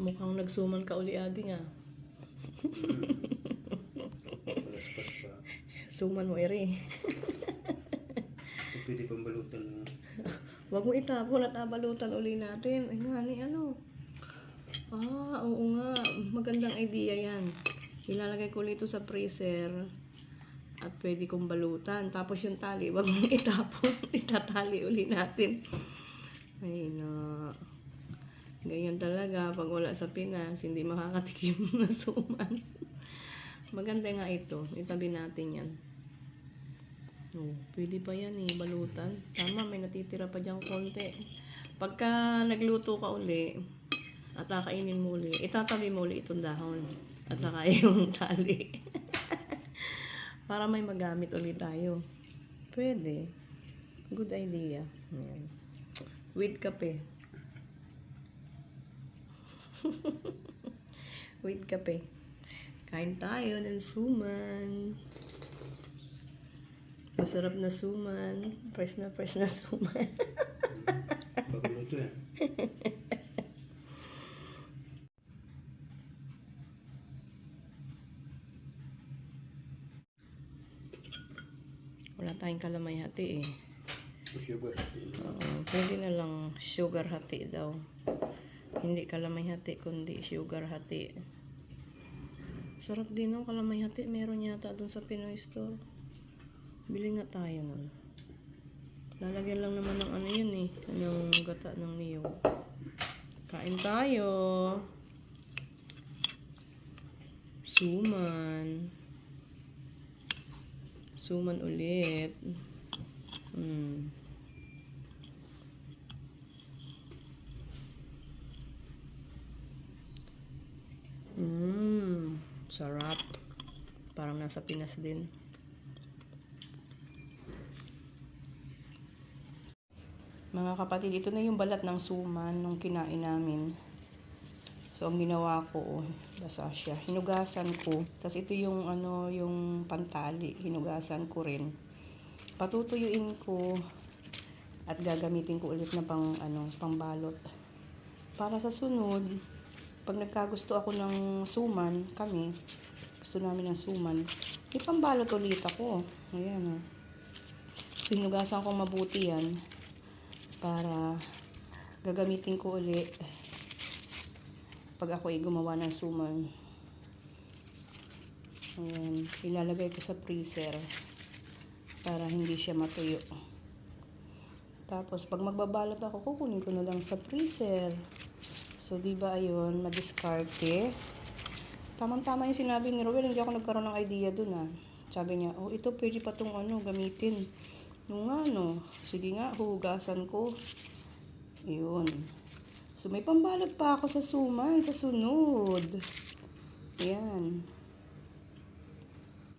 Mukhang nagsuman ka uli adi nga. Palaspas pa. Suman mo ere. Ito pwede pang balutan na. Huwag mo itapon at abalutan uli natin. Ay nga ni ano. Ah, oo nga. Magandang idea yan. Ilalagay ko ulit ito sa freezer. At pwede kong balutan. Tapos yung tali, wag mong itapon. Itatali uli natin. Ay na. Ganyan talaga. Pag wala sa Pinas, hindi makakatikim na suman. Maganda nga ito. Itabi natin yan. Oh, pwede pa yan eh, balutan. Tama, may natitira pa diyang konti. Pagka nagluto ka uli, at kakainin mo uli, itatabi mo uli itong dahon. At saka yung tali. Para may magamit ulit tayo. Pwede. Good idea. Yan. With kape. With kape. Kain tayo ng suman. Masarap na suman. Fresh na fresh na suman. Bago yan. Wala tayong kalamay hati eh. Sugar. Oo, pwede na lang sugar hati daw. Hindi kalamay hati, kundi sugar hati. Sarap din ng kalamay hati. Meron yata dun sa Pinoy store. Bili nga tayo nun. Lalagyan lang naman ng ano yun eh. Yung gata ng niyog. Kain tayo. Suman. Suman ulit. Hmm. Sarap. Parang nasa Pinas din. Mga kapatid, ito na yung balat ng suman nung kinain namin. So, ang ginawa ko, oh, basa siya. Hinugasan ko. Tapos ito yung, ano, yung pantali. Hinugasan ko rin. Patutuyuin ko at gagamitin ko ulit na pang, ano, pangbalot. Para sa sunod, pag nagkagusto ako ng suman, kami, gusto namin ng suman, may pambalot ulit ako. Ayan, oh. So, ko mabuti yan para gagamitin ko ulit pag ako ay gumawa ng suman. Ayan, ilalagay ko sa freezer para hindi siya matuyo. Tapos, pag magbabalot ako, kukunin ko na lang sa freezer. So, di ba ayun, madiskarte. Tamang-tama yung sinabi ni Rowell, hindi ako nagkaroon ng idea dun ah. Sabi niya, oh, ito pwede pa tong ano, gamitin. Yung nga, no, sige nga, hugasan ko. Yun. So, may pambalot pa ako sa suman, sa sunod. Yan.